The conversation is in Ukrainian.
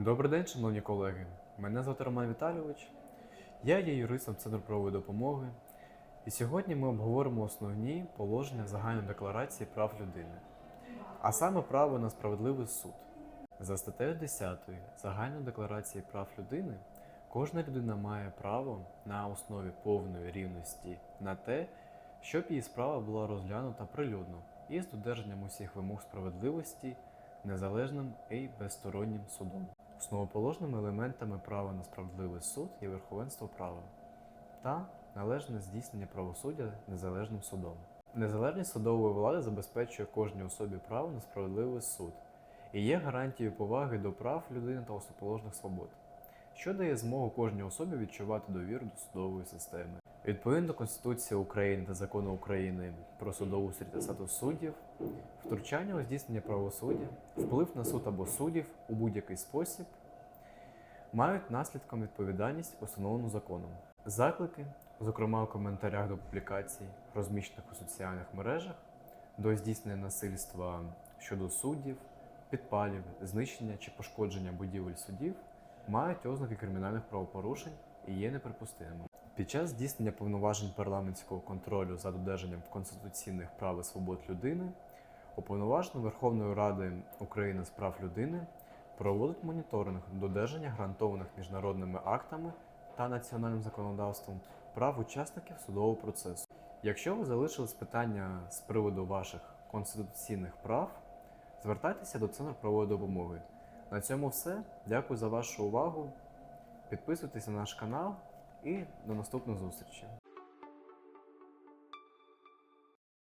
Добрий день, шановні колеги. Мене звати Роман Віталійович. Я є юристом Центру правової допомоги. І сьогодні ми обговоримо основні положення загальної декларації прав людини, а саме право на справедливий суд. За статтею 10 Загальної декларації прав людини кожна людина має право на основі повної рівності на те, щоб її справа була розглянута прилюдно і з додержанням усіх вимог справедливості незалежним і безстороннім судом. Основоположними елементами права на справедливий суд є верховенство права та належне здійснення правосуддя незалежним судом. Незалежність судової влади забезпечує кожній особі право на справедливий суд і є гарантією поваги до прав людини та основоположних свобод, що дає змогу кожній особі відчувати довіру до судової системи. Відповідно Конституції України та закону України про судоустрій та статус суддів, втручання у здійснення правосуддя, вплив на суд або суддів у будь-який спосіб мають наслідком відповідальність, установлену законом. Заклики, зокрема у коментарях до публікацій, розміщених у соціальних мережах, до здійснення насильства щодо суддів, підпалів, знищення чи пошкодження будівель судів, мають ознаки кримінальних правопорушень і є неприпустимими. Під час здійснення повноважень парламентського контролю за додержанням конституційних прав і свобод людини уповноважено Верховної Ради України з прав людини проводить моніторинг додержання гарантованих міжнародними актами та національним законодавством прав учасників судового процесу. Якщо ви залишились питання з приводу ваших конституційних прав, звертайтеся до Центру правової допомоги. На цьому все. Дякую за вашу увагу. Підписуйтесь на наш канал і до наступних зустрічей.